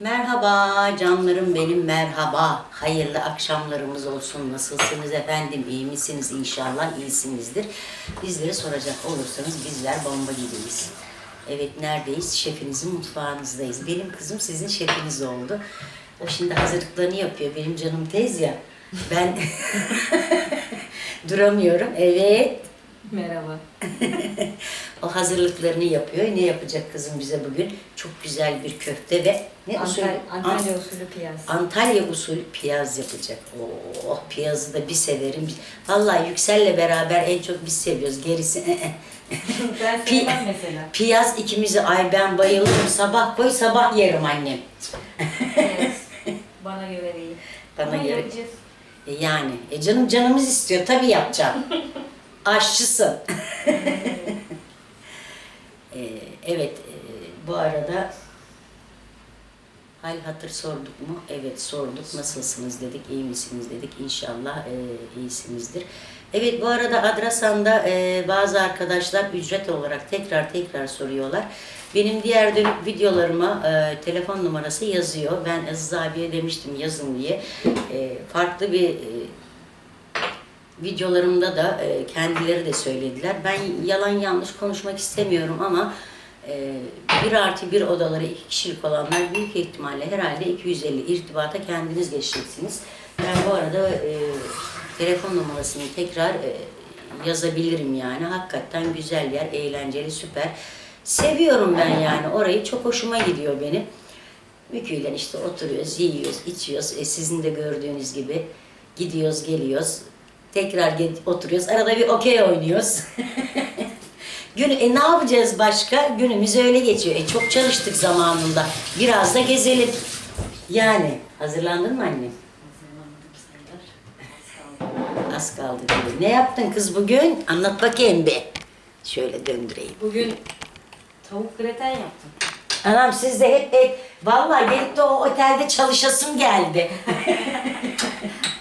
Merhaba canlarım benim merhaba. Hayırlı akşamlarımız olsun. Nasılsınız efendim? İyi misiniz? İnşallah iyisinizdir. Bizleri soracak olursanız bizler bomba gibiyiz. Evet neredeyiz? Şefinizin mutfağınızdayız. Benim kızım sizin şefiniz oldu. O şimdi hazırlıklarını yapıyor. Benim canım tez ya. Ben duramıyorum. Evet. Merhaba. O hazırlıklarını yapıyor. Ne yapacak kızım bize bugün? Çok güzel bir köfte ve ne usulü? Antalya, usulü piyaz. Antalya usulü piyaz yapacak. Oh piyazı da bir severim. Vallahi Yüksel'le beraber en çok biz seviyoruz. Gerisi ben Pi- mesela. Piyaz ikimizi ay ben bayılırım. Sabah koy sabah yerim annem. Bana göre değil. Bana Ama göre. yapacağız. E yani e canım canımız istiyor tabii yapacağım. Aşçısın. E, evet e, bu arada hal hatır sorduk mu? Evet sorduk. Nasılsınız dedik. iyi misiniz dedik. İnşallah e, iyisinizdir. Evet bu arada Adrasan'da e, bazı arkadaşlar ücret olarak tekrar tekrar soruyorlar. Benim diğer dönüp videolarıma e, telefon numarası yazıyor. Ben Aziz abiye demiştim yazın diye. E, farklı bir e, videolarımda da e, kendileri de söylediler. Ben yalan yanlış konuşmak istemiyorum ama e, bir artı bir odaları iki kişilik olanlar büyük ihtimalle herhalde 250 irtibata kendiniz geçeceksiniz. Ben bu arada e, telefon numarasını tekrar e, yazabilirim yani. Hakikaten güzel yer, eğlenceli, süper. Seviyorum ben yani orayı. Çok hoşuma gidiyor benim. Müküyle işte oturuyoruz, yiyoruz, içiyoruz. E, sizin de gördüğünüz gibi gidiyoruz, geliyoruz. Tekrar oturuyoruz. Arada bir okey oynuyoruz. Gün, e, ne yapacağız başka? Günümüz öyle geçiyor. E, çok çalıştık zamanında. Biraz da gezelim. Yani. Hazırlandın mı annem? Az kaldı diyor. Ne yaptın kız bugün? Anlat bakayım bir. Şöyle döndüreyim. Bugün tavuk greten yaptım. Anam siz de hep hep vallahi gelip de o otelde çalışasım geldi.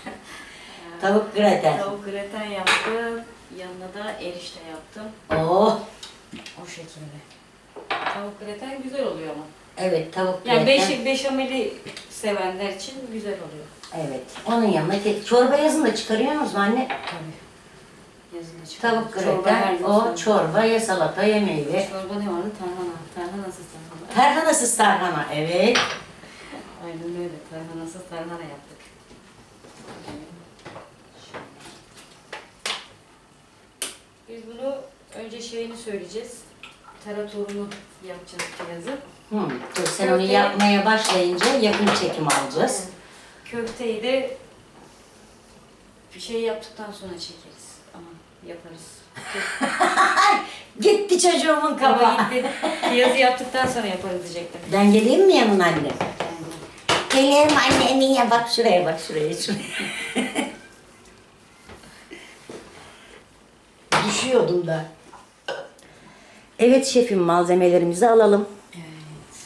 Tavuk graten. Tavuk greten yaptım. Yanına da erişte yaptım. Oh. O şekilde. Tavuk greten güzel oluyor ama. Evet tavuk Yani graten. beş, beşameli sevenler için güzel oluyor. Evet. Onun yanına ke- çorba yazın da çıkarıyor musunuz anne? Tabii. Yazında çıkıyor. Tavuk Çorba her graten, gün o söylüyorum. çorba ya salata ya meyve. Çorba ne vardı? Tarhana. Tarhanasız tarhana. Tarhanasız tarhana. Evet. Aynen öyle. Tarhanasız tarhana yaptık. Biz bunu önce şeyini söyleyeceğiz. Taratorunu yapacağız piyazı. Hı. Dur, sen onu Köfte- yapmaya başlayınca yakın çekim alacağız. Köfteyi de bir şey yaptıktan sonra çekeriz. Ama yaparız. Gitti çocuğumun kafa. gitti. Piyazı yaptıktan sonra yaparız diyecektim. Ben geleyim mi yanına anne? Yani Geleyim annemin ya bak şuraya bak şuraya şuraya. Düşüyordum da. Evet şefim malzemelerimizi alalım.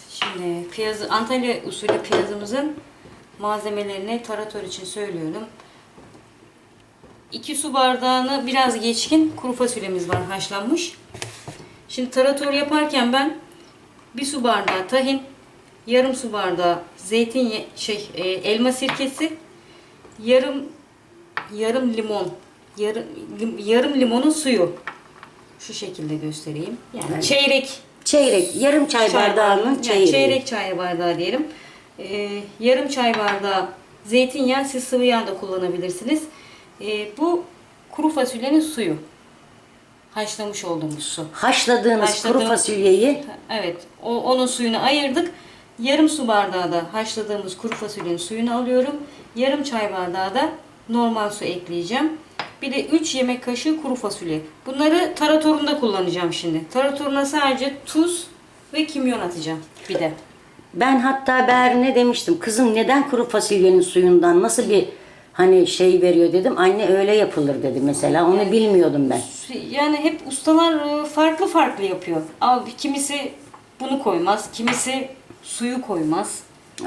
Şimdi piyazı, Antalya usulü piyazımızın malzemelerini tarator için söylüyorum. 2 su bardağını biraz geçkin kuru fasulyemiz var haşlanmış. Şimdi tarator yaparken ben bir su bardağı tahin, yarım su bardağı zeytin şey e, elma sirkesi, yarım yarım limon, yarım yarım limonun suyu. Şu şekilde göstereyim. Yani Evet. çeyrek Çeyrek, yarım çay, bardağının yani çeyreği. çeyrek çay bardağı diyelim. Ee, yarım çay bardağı zeytinyağı, siz sıvı yağ da kullanabilirsiniz. Ee, bu kuru fasulyenin suyu. Haşlamış olduğumuz su. Haşladığınız kuru Haşladığım- fasulyeyi Evet, o, onun suyunu ayırdık. Yarım su bardağı da haşladığımız kuru fasulyenin suyunu alıyorum. Yarım çay bardağı da normal su ekleyeceğim. Bir de 3 yemek kaşığı kuru fasulye. Bunları taratorunda kullanacağım şimdi. Taratoruna sadece tuz ve kimyon atacağım bir de. ben hatta Berrin'e demiştim kızım neden kuru fasulyenin suyundan nasıl bir hani şey veriyor dedim. Anne öyle yapılır dedi mesela. Onu bilmiyordum ben. Yani hep ustalar e, farklı farklı yapıyor. Ama kimisi bunu koymaz, kimisi suyu koymaz.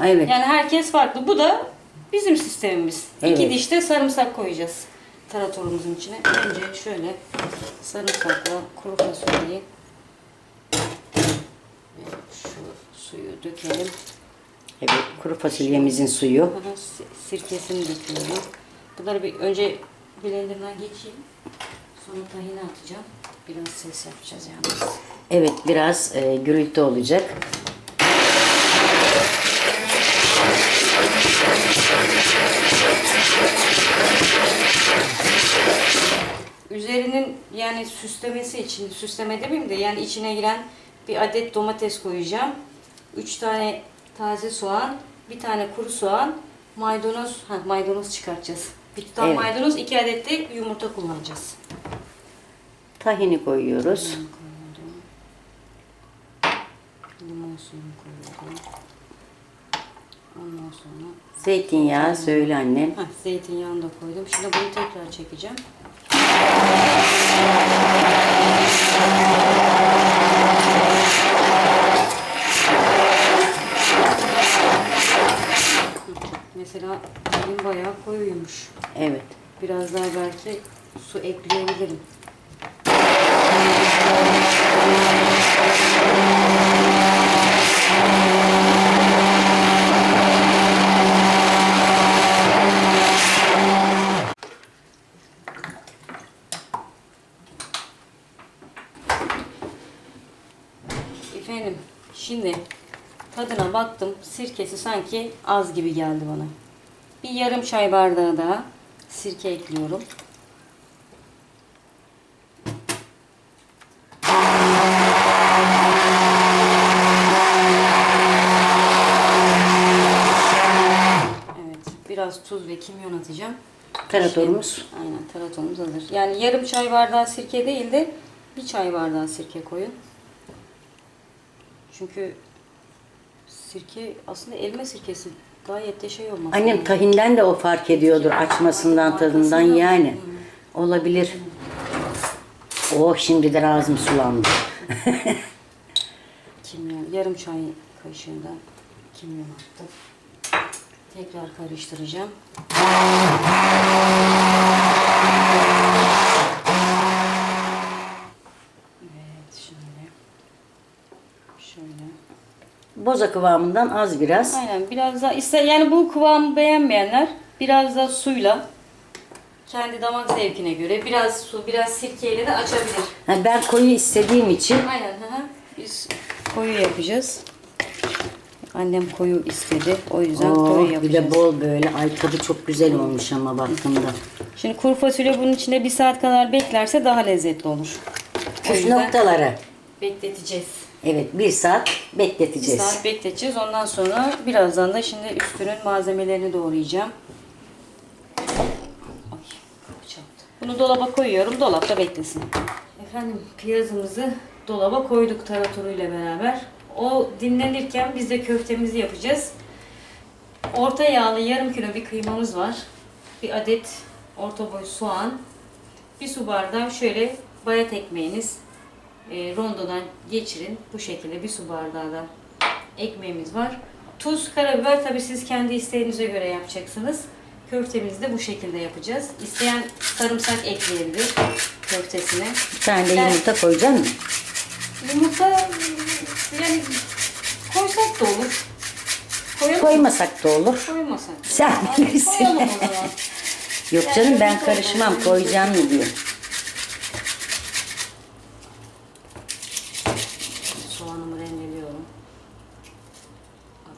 Evet. Yani herkes farklı. Bu da bizim sistemimiz. Evet. İki dişte sarımsak koyacağız taratorumuzun içine. Önce şöyle sarımsakla kuru fasulyeyi şu suyu dökelim. Evet, kuru fasulyemizin suyu. Si- sirkesini döküyorum. Bunları bir önce blenderdan geçeyim. Sonra tahini atacağım. Biraz ses yapacağız yalnız. Evet, biraz e, gürültü olacak. Yani süslemesi için, süsleme demeyeyim de yani içine giren bir adet domates koyacağım. 3 tane taze soğan, bir tane kuru soğan, maydanoz, ha maydanoz çıkartacağız. Bir tutam Evet. maydanoz, iki adet de yumurta kullanacağız. Tahini koyuyoruz. Limon suyunu koyuyorum. Ondan sonra Zeytinyağı söyle annem. Heh, zeytinyağını da koydum. Şimdi bunu tekrar çekeceğim. Mesela elim bayağı koyuymuş. Evet. Biraz daha belki su ekleyebilirim. Efendim şimdi tadına baktım. Sirkesi sanki az gibi geldi bana. Bir yarım çay bardağı daha sirke ekliyorum. Evet, biraz tuz ve kimyon atacağım. Taratorumuz. Aynen, taratorumuz hazır. Yani yarım çay bardağı sirke değil de bir çay bardağı sirke koyun. Çünkü sirke aslında elma sirkesi gayet de şey olmaz. Annem tahinden de o fark ediyordur açmasından tadından yani. Olabilir. Oh şimdiden ağzım sulandı. Kimyon, yarım çay kaşığı da kimyon attım. Tekrar karıştıracağım. Evet, şimdi şöyle. Boza kıvamından az biraz. Aynen biraz daha ister yani bu kıvamı beğenmeyenler biraz da suyla kendi damak zevkine göre biraz su biraz sirkeyle de açabilir. Ha, ben koyu istediğim için Aynen hı hı. Biz koyu yapacağız. Annem koyu istedi. O yüzden oh, koyu bir yapacağız. de bol böyle. Ay tadı çok güzel olmuş ama baktığımda. Şimdi kuru fasulye bunun içinde bir saat kadar beklerse daha lezzetli olur. Püf noktaları. bekleteceğiz. Evet bir saat Bir bekleteceğiz. saat bekleteceğiz. Ondan sonra birazdan da şimdi üstünün malzemelerini doğrayacağım. Bunu dolaba koyuyorum. Dolapta beklesin. Efendim piyazımızı dolaba koyduk taratoruyla beraber. O dinlenirken biz de köftemizi yapacağız. Orta yağlı yarım kilo bir kıymamız var. Bir adet orta boy soğan. Bir su bardağı şöyle bayat ekmeğiniz. E, rondodan geçirin. Bu şekilde bir su bardağı da ekmeğimiz var. Tuz, karabiber tabii siz kendi isteğinize göre yapacaksınız. Köftemizi de bu şekilde yapacağız. İsteyen sarımsak ekleyebilir köftesine. Bir tane de yumurta koyacağım mı? Yumurta yani koysak da olur. Koyalım. Koymasak da olur. Koymasak. Sen bilirsin. Koyalım o zaman. Yok canım ben karışmam koyacağım mı diyor. Soğanımı rendeliyorum. Ay,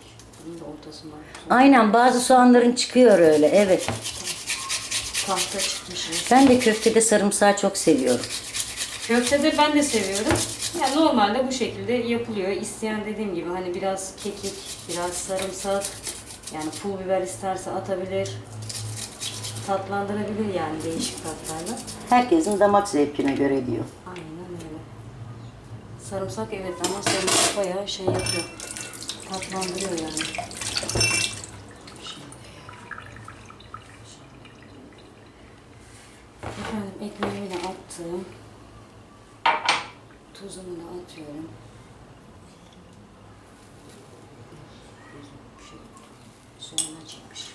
bunun da ortası var. Aynen bazı soğanların çıkıyor öyle evet. Tahta çıkmış. Ben de köftede sarımsağı çok seviyorum. Köftede ben de seviyorum. Yani normalde bu şekilde yapılıyor. İsteyen dediğim gibi hani biraz kekik, biraz sarımsak, yani pul biber isterse atabilir. Tatlandırabilir yani değişik tatlarla. Herkesin damak zevkine göre diyor. Aynen öyle. Sarımsak evet ama sarımsak bayağı şey yapıyor. Tatlandırıyor yani. Efendim ekmeğimi de attım. Tuzumu da atıyorum. Soğana çıkmış.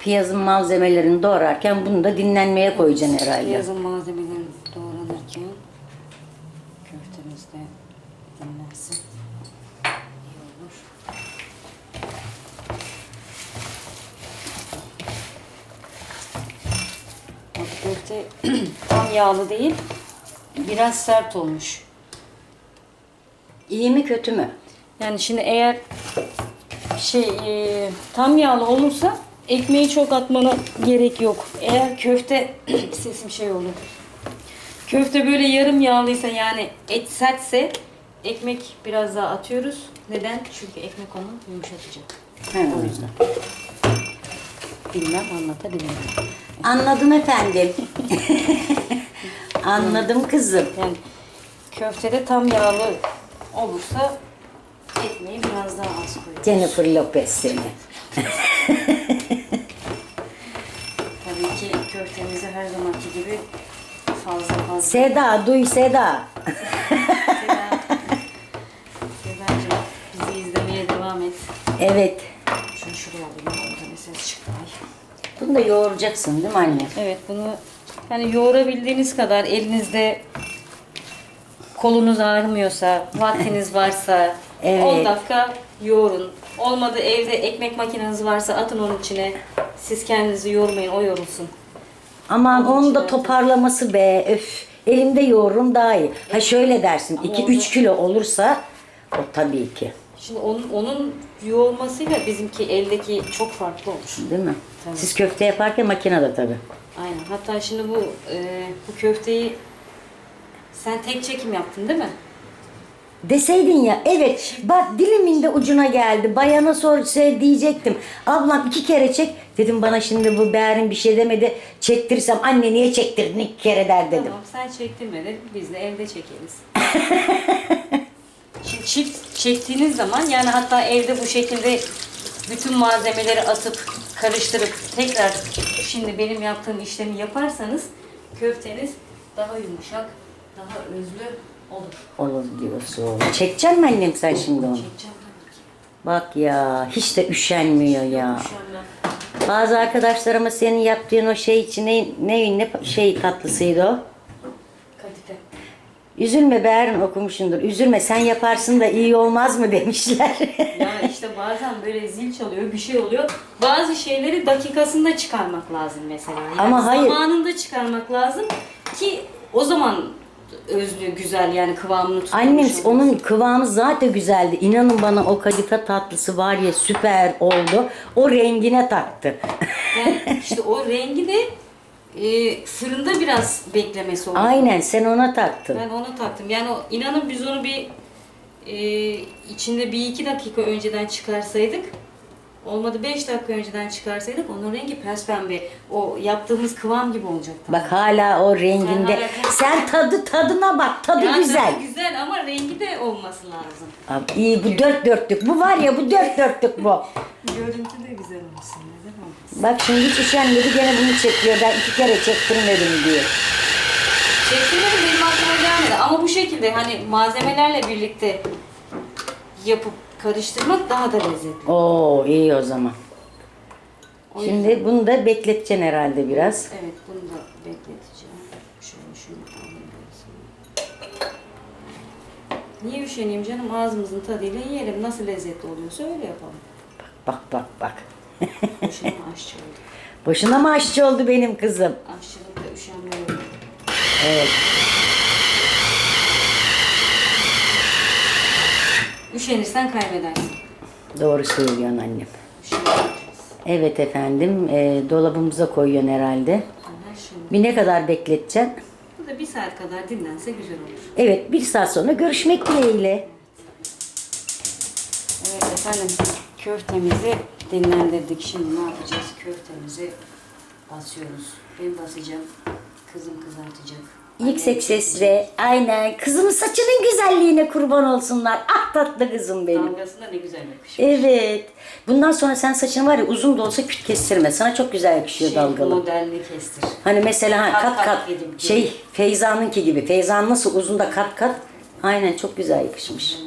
Piyazın malzemelerini doğrarken bunu da dinlenmeye koyacaksın herhalde. Piyazın malzemeleri doğranırken köftemiz de dinlensin. İyi olur. Köfte tam yağlı değil. Biraz sert olmuş. İyi mi kötü mü? Yani şimdi eğer şey e, tam yağlı olursa ekmeği çok atmana gerek yok. Eğer köfte sesim şey oldu. Köfte böyle yarım yağlıysa yani et sertse ekmek biraz daha atıyoruz. Neden? Çünkü ekmek onu yumuşatacak. He. O yüzden. Bilmem anlatabilirim. Anladım efendim. Anladım kızım. Yani köftede tam yağlı olursa ekmeği biraz daha az koyuyoruz. Jennifer Lopez seni. Tabii ki köftemizi her zamanki gibi fazla fazla. Seda, duy Seda. Sedacığım bizi izlemeye devam et. Evet. Şunu şuraya alayım. Orada ses çıktı. Bunu da yoğuracaksın değil mi anne? Evet bunu yani yoğurabildiğiniz kadar elinizde kolunuz ağrımıyorsa, vaktiniz varsa Evet. 10 dakika yoğurun. Olmadı evde ekmek makineniz varsa atın onun içine. Siz kendinizi yormayın, o yorulsun. Aman Onun onu için da toparlaması be. Öf. Elimde yoğururum daha iyi. Ha şöyle dersin. Ama 2-3 orada- kilo olursa o tabii ki. Şimdi onun, onun yoğurmasıyla bizimki eldeki çok farklı olur. Değil mi? Tabii. Siz köfte yaparken makinede tabii. Aynen. Hatta şimdi bu e, bu köfteyi sen tek çekim yaptın değil mi? Deseydin ya evet bak dilimin de ucuna geldi. Bayana sor şey diyecektim. Ablam iki kere çek. Dedim bana şimdi bu Berin bir şey demedi. Çektirsem anne niye çektirdin iki kere der dedim. Tamam sen çektirmedin. Biz de evde çekeriz. Şimdi çift çektiğiniz zaman yani hatta evde bu şekilde bütün malzemeleri atıp karıştırıp tekrar şimdi benim yaptığım işlemi yaparsanız köfteniz daha yumuşak, daha özlü olur. Olur diyorsun. Çekecek mi annem sen şimdi onu? Çekeceğim tabii ki. Bak ya hiç de üşenmiyor ya. Şöyle. Bazı arkadaşlarıma senin yaptığın o şey için ne, ne, ne şey tatlısıydı o? Üzülme Berin okumuşsundur. Üzülme sen yaparsın da iyi olmaz mı demişler. Ya işte bazen böyle zil çalıyor, bir şey oluyor. Bazı şeyleri dakikasında çıkarmak lazım mesela. Yani Ama hayır. Zamanında çıkarmak lazım ki o zaman özlü, güzel yani kıvamını tutmuş Annem olur. onun kıvamı zaten güzeldi. İnanın bana o kadife tatlısı var ya süper oldu. O rengine taktı. Yani işte o rengi de e, fırında biraz beklemesi oluyor. Aynen sen ona taktın. Ben ona taktım. Yani o, inanın biz onu bir e, içinde bir iki dakika önceden çıkarsaydık olmadı beş dakika önceden çıkarsaydık onun rengi pes pembe. O yaptığımız kıvam gibi olacaktı. Bak hala o renginde. hala- Sen tadı tadına bak. Tadı Ya güzel. tabii güzel ama rengi de olması lazım. Abi iyi bu dört dörtlük. Bu var ya bu dört dörtlük bu. Görüntü de güzel olsun. Neden olmasın? Bak şimdi hiç üşenmedi gene bunu çekiyor. Ben iki kere çektirmedim diyor. Çektirmedim benim aklıma gelmedi. Ama bu şekilde hani malzemelerle birlikte yapıp karıştırmak daha da lezzetli. Oo iyi o zaman. O Şimdi bunu da bekleteceksin herhalde biraz. Evet bunu da bekleteceğim. Şöyle şunu alayım. Niye üşeneyim canım? Ağzımızın tadıyla yiyelim. Nasıl lezzetli oluyorsa öyle yapalım. Bak bak bak. Boşuna mı aşçı oldu? Boşuna mı aşçı oldu benim kızım? Aşçılıkta üşenme yok. Evet. Üşenirsen kaybedersin. Doğru söylüyorsun annem. Evet efendim. e, dolabımıza koyuyorsun herhalde. Aha, şimdi. Bir ne kadar bekleteceksin? Bu da bir saat kadar dinlense güzel olur. Evet bir saat sonra görüşmek dileğiyle. Evet efendim köftemizi dinlendirdik. Şimdi ne yapacağız? Köftemizi basıyoruz. Ben basacağım. Kızım kızartacak. Yüksek sesle aynen kızımın saçının güzelliğine kurban olsunlar. Ah tatlı kızım benim. Dalgasında ne güzel yakışıyor. Evet. Bundan sonra sen saçını var ya uzun da olsa küt kestirme. Sana çok güzel yakışıyor Şey, dalgalı. Modelini kestir. Hani mesela ha, Kat kat kat kat, gibi, şey Feyza'nınki gibi. Feyza'nın nasıl uzun da kat kat. Aynen çok güzel yakışmış.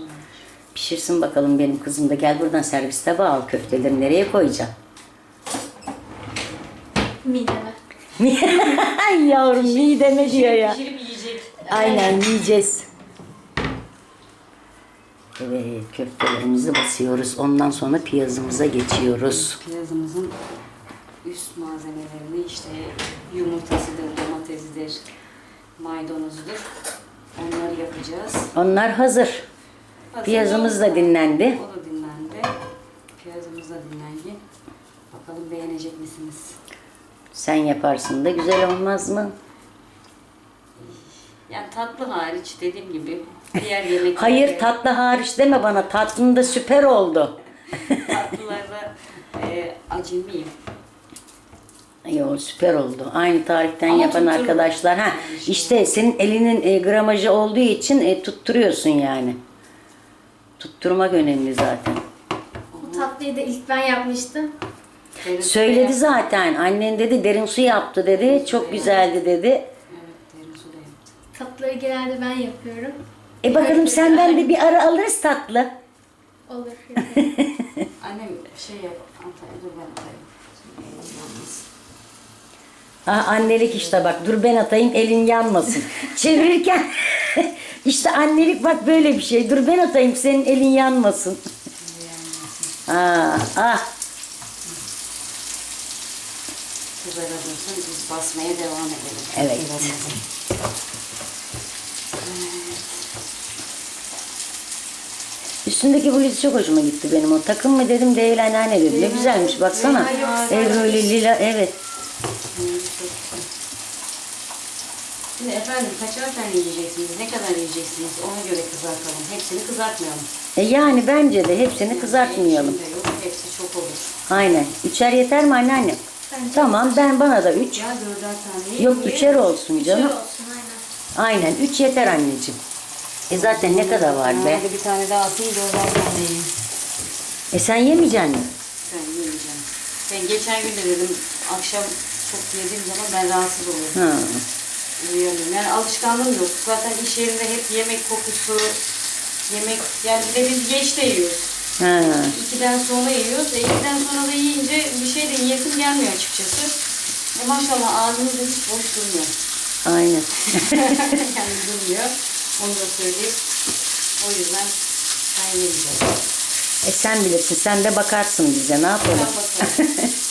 Pişirsin bakalım benim kızım da. Gel buradan serviste bağ al köfteleri nereye koyacaksın? Mideme. Ay yavrum mideme diyor ya. Pişirip yiyecek. Aynen yiyeceğiz. Evet köftelerimizi basıyoruz. Ondan sonra piyazımıza geçiyoruz. Piyazımızın üst malzemelerini işte yumurtasıdır, biber, maydanozdur. Onları yapacağız. Onlar hazır. Hazır Piyazımız da dinlendi. O da dinlendi. Piyazımız da dinlendi. Bakalım beğenecek misiniz? Sen yaparsın da güzel olmaz mı? Yani tatlı hariç dediğim gibi diğer yemekler Hayır tatlı hariç deme bana. Tatlın da süper oldu. tatlılarda e, acemiyim. Yo süper oldu. Aynı tarihten Ama yapan arkadaşlar. Ha işte senin elinin e, gramajı olduğu için e, tutturuyorsun yani. Tutturmak önemli zaten. Bu tatlıyı da ilk ben yapmıştım. Derin Söyledi suya- zaten. Annen dedi derin su yaptı dedi. Çok güzeldi dedi. Evet derin suda yaptım. Tatlıyı genelde ben yapıyorum. E bakalım senden de bir ara alırız tatlı. Olur. Annem şey yap. Antay, dur ben atayım. Annelik işte bak dur ben atayım elin yanmasın. Çevirirken işte annelik bak böyle bir şey. Dur ben atayım senin elin yanmasın. Ha, ah Güzel olursa biz basmaya devam edelim. Evet. Üstündeki bluz çok hoşuma gitti benim o. Takım mı dedim değil anneanne dedim. Ne güzelmiş baksana. Ev böyle lila evet. Şimdi efendim kaçar tane yiyeceksiniz, ne kadar yiyeceksiniz ona göre kızartalım. Hepsini kızartmayalım. E yani bence de hepsini kızartmayalım. Hepsinde yok, hepsi çok olur. Aynen. Üçer yeter mi anneanne? Bence Tamam ben bana da üç. Ya dörder tane Yok üçer olsun Güzel canım. olsun aynen. Aynen üç yeter anneciğim. E zaten ne kadar var be? Hadi bir tane daha atayım dörder tane yiyin. E sen yemeyeceksin mi? Ben yemeyeceğim. Ben geçen gün de dedim akşam çok yediğim zaman ben rahatsız oluyorum. Ha. Uyuyamıyorum. Yani alışkanlığım yok. Zaten iş yerinde hep yemek kokusu, yemek yani bir de biz geç de yiyoruz. İkiden sonra yiyoruz. E, ikiden sonra da yiyince bir şey de yiyesim gelmiyor açıkçası. E maşallah ağzımız hiç boş durmuyor. Aynen. yani durmuyor. Onu da söyleyeyim. O yüzden ben yemeyeceğim. E sen bilirsin. Sen de bakarsın bize. Ne Ben yapalım? bakarım.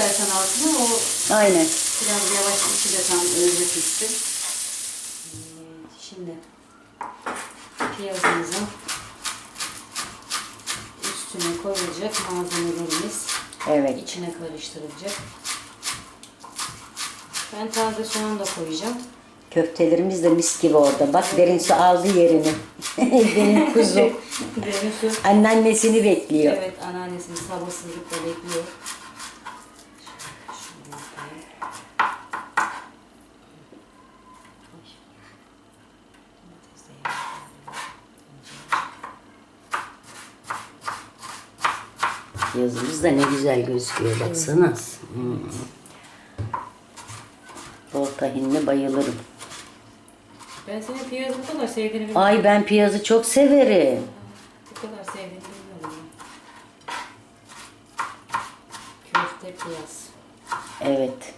istersen altını. O Aynen. Biraz yavaş içi de tam önce pişsin. Şimdi piyazımızın üstüne koyulacak malzemelerimiz Evet. içine karıştırılacak. Ben taze soğan da koyacağım. Köftelerimiz de mis gibi orada. Bak derin su aldı yerini. Benim kuzum. Derin su. Anneannesini bekliyor. Evet anneannesini sabırsızlıkla bekliyor. Şöyle yapayım. Domates de yapalım. Yazımız da ne güzel gözüküyor. Baksana. Hmm. Bol tahinli bayılırım. Ben senin piyazı bu kadar sevdiğini bilmiyorum. Ay ben piyazı çok severim. Bu kadar sevdiğini bilmiyorum. ben. Köfte piyaz. Evet.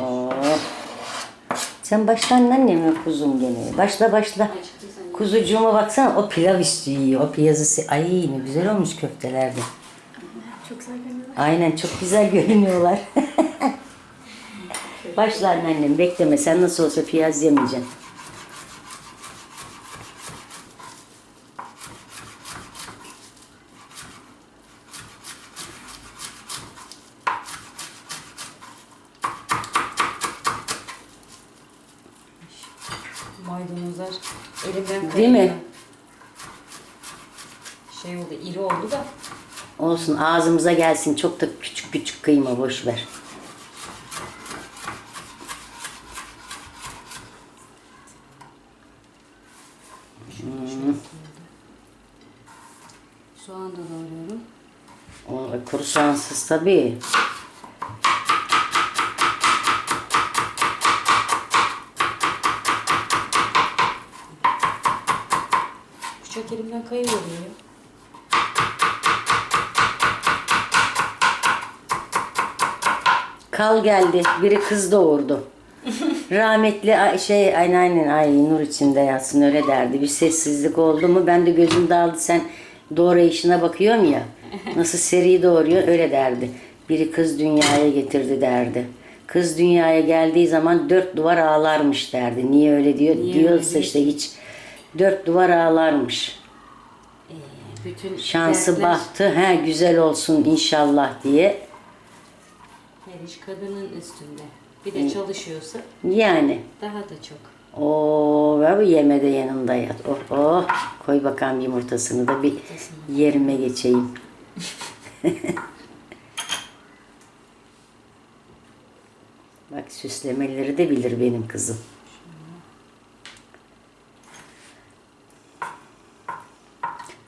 Oh. Sen başla anneannem mi kuzum gene? Başla başla. Kuzucuğuma baksana o pilav üstü yiyor. O piyazı se- Ay ne güzel olmuş köftelerde. Çok güzel görünüyor. Aynen çok güzel görünüyorlar. Başla anneannem bekleme sen nasıl olsa piyaz yemeyeceksin. Maydanozlar elimden kayıyor. Değil mi? Şey oldu, iri oldu da. Olsun ağzımıza gelsin çok da küçük küçük kıyma boş ver. Soğan da doğruyorum. O kuru soğansız tabii. Bıçak elimden kayıyor ya. Kal geldi. Biri kız doğurdu. Rahmetli şey aynen ay nur içinde yatsın öyle derdi. Bir sessizlik oldu mu ben de gözüm daldı sen doğrayışına bakıyorum ya. Nasıl seri doğuruyor öyle derdi. Biri kız dünyaya getirdi derdi. Kız dünyaya geldiği zaman dört duvar ağlarmış derdi. Niye öyle diyor? Niye Diyorsa öyle işte hiç dört duvar ağlarmış. Bütün Şansı dertler- bahtı he güzel olsun inşallah diye. Her iş kadının üstünde. Bir de çalışıyorsa Yani daha da çok. o ve bu yeme de yanında yat. Oh oh. Koy bakalım yumurtasını da bir yerime geçeyim. Bak süslemeleri de bilir benim kızım.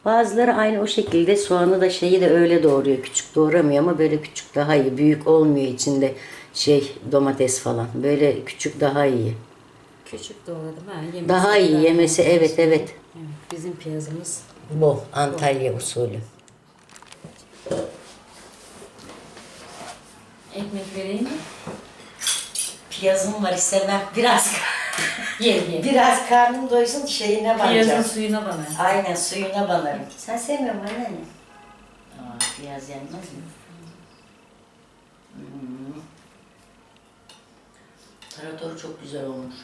Bazıları aynı o şekilde soğanı da şeyi de öyle doğruyor. Küçük doğramıyor ama böyle küçük daha iyi. Büyük olmuyor içinde şey domates falan. Böyle küçük daha iyi. Küçük doğradım ha. Yemesi Daha iyi yemesi evet evet. Evet, bizim piyazımız Bol Antalya usulü. ekmek vereyim mi? Piyazım var istemem. Biraz Ye ye. biraz karnım doysun şeyine Piyazın suyuna bana. Aynen suyuna banarım. Sen sevmiyor musun anne? Aa, piyaz yenmez mi? Hmm. Taratoru çok güzel olmuş.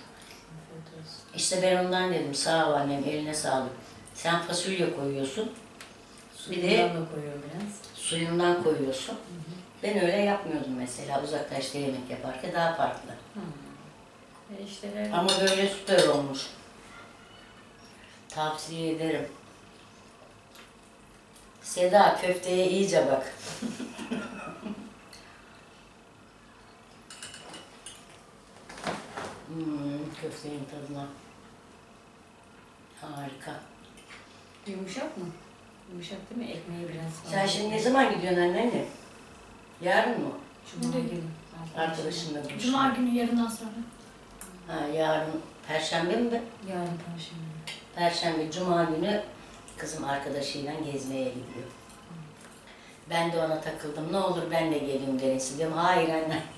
İşte ben ondan dedim sağ ol annem eline sağlık. Sen fasulye koyuyorsun. Bir de Suyundan da koyuyorum biraz. suyundan koyuyorsun. Ben öyle yapmıyordum mesela uzakta işte yemek yaparken daha farklı. E işte öyle. Ama böyle süper olmuş. Tavsiye ederim. Seda köfteye iyice bak. hmm, köftenin tadına. Harika. Yumuşak mı? Yumuşak değil mi? Ekmeği biraz Sen şimdi ne zaman gidiyorsun anneanne? Yarın mı? Cuma günü. Arkadaşınla buluşma. Cuma günü yarından sonra. Ha, yarın Perşembe mi? be? Yarın perşembe. Perşembe, Cuma günü kızım arkadaşıyla gezmeye gidiyor. Ben de ona takıldım. Ne olur ben de geleyim derisi diyorum. Hayır anne.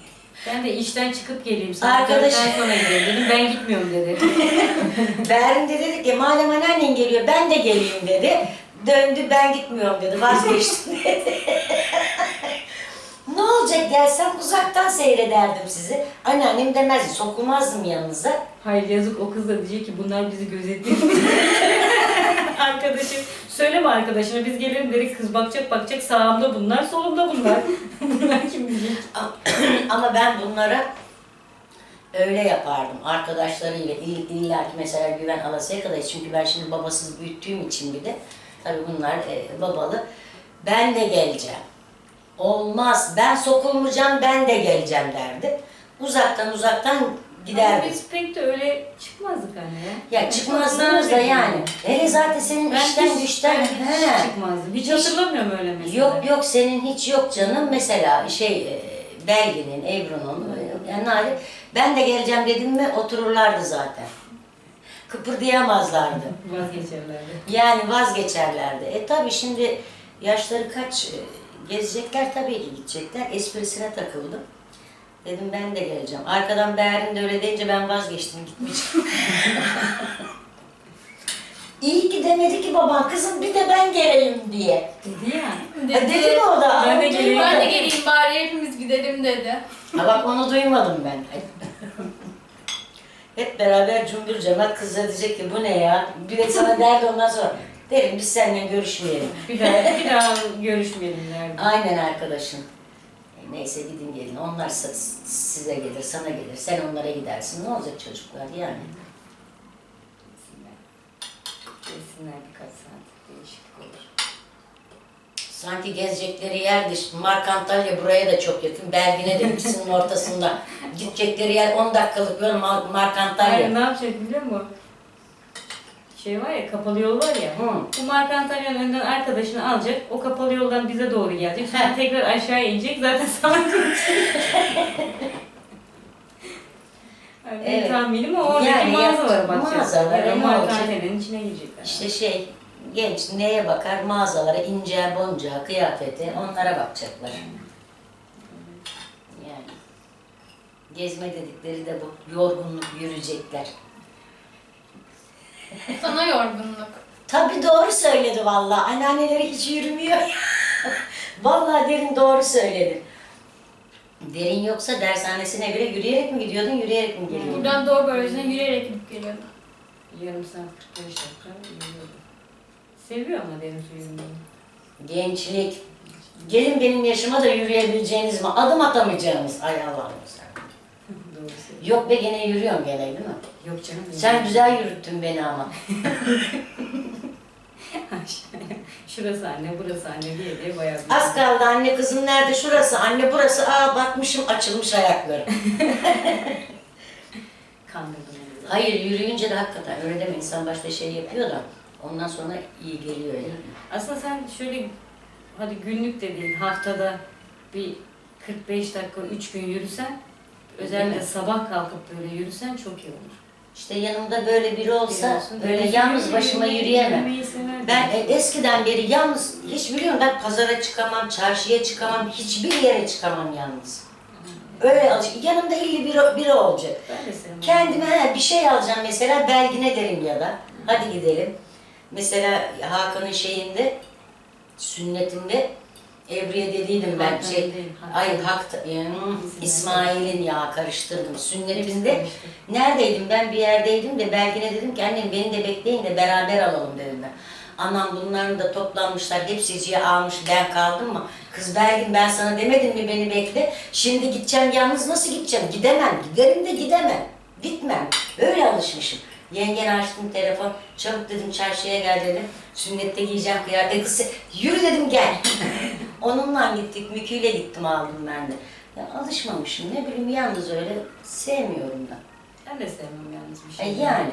Ben de işten çıkıp geleyim. Saat Arkadaş- dörtten sonra dedim. Ben gitmiyorum dedi. Berin de dedi ki madem anneannen geliyor ben de geleyim dedi. Döndü ben gitmiyorum dedi. Vazgeçtim dedi. olacak gelsem uzaktan seyrederdim sizi. Anneannem demezdi. Sokulmazdım yanınıza. Hayır yazık o kız da diyecek ki bunlar bizi gözetliyor. Arkadaşım söyleme arkadaşına biz gelelim dedik kız bakacak bakacak sağımda bunlar solumda bunlar. bunlar kim diyecek? Ama ben bunlara öyle yapardım. Arkadaşlarıyla ill- illa ki mesela Güven Alasya kadar çünkü ben şimdi babasız büyüttüğüm için bir de tabii bunlar e, babalı. Ben de geleceğim. Olmaz. Ben sokulmayacağım ben de geleceğim derdi. Uzaktan uzaktan Ama giderdi. biz pek de öyle çıkmazdık anne ya. Ya çıkmazdınız da yani. Hele zaten senin Ben işten hiç, güçten ben hiç he. çıkmazdım. Hiç, Hiç- hatırlamıyorum öyle mesela. Yok yok senin hiç yok canım. Mesela şey e, Belgin'in, Ebru'nun, yani Nadir, ben de geleceğim dedim mi otururlardı zaten. Kıpırdayamazlardı. Vazgeçerlerdi. Yani vazgeçerlerdi. E tabi şimdi yaşları kaç gezecekler tabii ki gidecekler. Esprisine takıldım. Dedim ben de geleceğim. Arkadan Berin de öyle deyince ben vazgeçtim gitmeyeceğim. İyi ki demedi ki baban kızım bir de ben geleyim diye. Dedi ya. Ha, dedi mi o da? Ben de geleyim. Ben de geleyim bari hepimiz gidelim dedi. Ha bak onu duymadım ben. Hep beraber cümbür cemaat kızlar diyecek ki bu ne ya? Bir de sana derdi ondan sonra. Derim biz seninle görüşmeyelim. Bir daha, bir daha görüşmeyelim derdi. Aynen arkadaşın. E, Neyse gidin gelin. Onlar size gelir, sana gelir. Sen onlara gidersin. Ne olacak çocuklar yani? Gelsinler birkaç saat. Değişiklik olur. Sanki gezecekleri yer dış. Mark Antalya buraya da çok yakın. Belgin'e de ikisinin ortasında. Gidecekleri yer 10 dakikalık yol Mar- Mark Hayır Antalya. ne yapacak biliyor musun? Şey var ya kapalı yol var ya. Hı. Bu Mark Antalya'nın önden arkadaşını alacak. O kapalı yoldan bize doğru gelecek. Sonra tekrar aşağıya inecek. Zaten sana. Yani benim Evet. tahminim o oradaki Yani mağazalara bakacak. mağazalara ne Mark? Antalya'nın içine girecekler. İşte şey genç neye bakar? Mağazalara, ince, bonca, kıyafete onlara bakacaklar. Yani Gezme dedikleri de bu. Yorgunluk yürüyecekler. Sana yorgunluk. Tabii doğru söyledi vallahi. Anneanneleri hiç yürümüyor. vallahi derin doğru söyledi. Derin yoksa dershanesine bile yürüyerek mi gidiyordun, yürüyerek mi geliyordun? Buradan Doğu Bölgesi'ne yürüyerek gidip geliyordum. Yarım saat 45 dakika yürüyorum. Seviyor ama derin su yürümeyi. Gençlik. Gelin benim yaşıma da yürüyebileceğiniz mi? Adım atamayacağınız. Ay Allah'ım. Yok be gene yürüyorum gene değil mi? Yok canım. Sen güzel yürüttün beni ama. Şurası anne, burası anne diye diye bayağı bir... Az kaldı anne kızım nerede? Şurası anne burası. Aa bakmışım açılmış ayakları. Kandırdım onu. Hayır yürüyünce de hakikaten öyle deme insan başta şey yapıyor da ondan sonra iyi geliyor yani. Aslında sen şöyle hadi günlük de değil haftada bir 45 dakika 3 gün yürüsen özellikle sabah kalkıp böyle yürüsen çok iyi olur. İşte yanımda böyle biri olsa Biliyorsun, böyle yürümeyi- yalnız başıma yürümeyi- yürüyemem. yürümeyi severdim. Ben e, eskiden beri yalnız hiç biliyorum ben pazara çıkamam, çarşıya çıkamam, hiçbir yere çıkamam yalnız. Öyle alışık. Yanımda illi biri, biri olacak. Ben de sevmem. Kendime he, bir şey alacağım mesela Belgin'e derim ya da hadi gidelim. Mesela Hakan'ın şeyinde sünnetinde Ebru'ya dediydim ben Hakan şey değil, ay hak İsmail'in ya karıştırdım sünnetinde Hepsi neredeydim ben bir yerdeydim de Belgin'e dedim ki annem beni de bekleyin de beraber alalım dedim ben. Anam bunların da toplanmışlar hepsiciye almış ben kaldım mı? Kız Belgin ben sana demedim mi beni bekle? Şimdi gideceğim yalnız nasıl gideceğim? Gidemem. Giderim de gidemem. Gitmem. Öyle alışmışım. Yengen açtım telefon. Çabuk dedim çarşıya gel dedim. Sünnette giyeceğim kıyafet. Kız yürü dedim gel. Onunla gittik. Müküyle gittim aldım ben de. Ya alışmamışım. Ne bileyim yalnız öyle sevmiyorum da. Ben de sevmem yalnız bir şey. E, yani.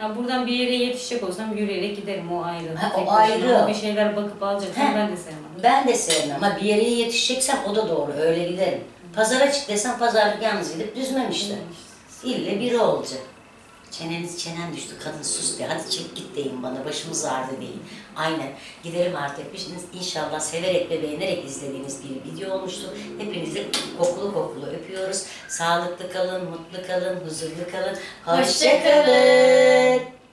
Ya buradan bir yere yetişecek olsam yürüyerek giderim o ayrı. Ha, o Tek ayrı. Bir şeyler bakıp alacaksam He. ben de sevmem. Ben de sevmem ama bir yere yetişeceksem o da doğru. Öyle giderim. Pazara çık desem pazarlık yalnız gidip düzmem işte. İlle biri olacak. Çeneniz çenen düştü kadın sus de hadi çık git deyin bana başımız ağrıdı deyin. Aynen gidelim artık. İnşallah severek ve beğenerek izlediğiniz bir video olmuştur. Hepinizi kokulu kokulu öpüyoruz. Sağlıklı kalın, mutlu kalın, huzurlu kalın. Hoşça Hoşça kalın.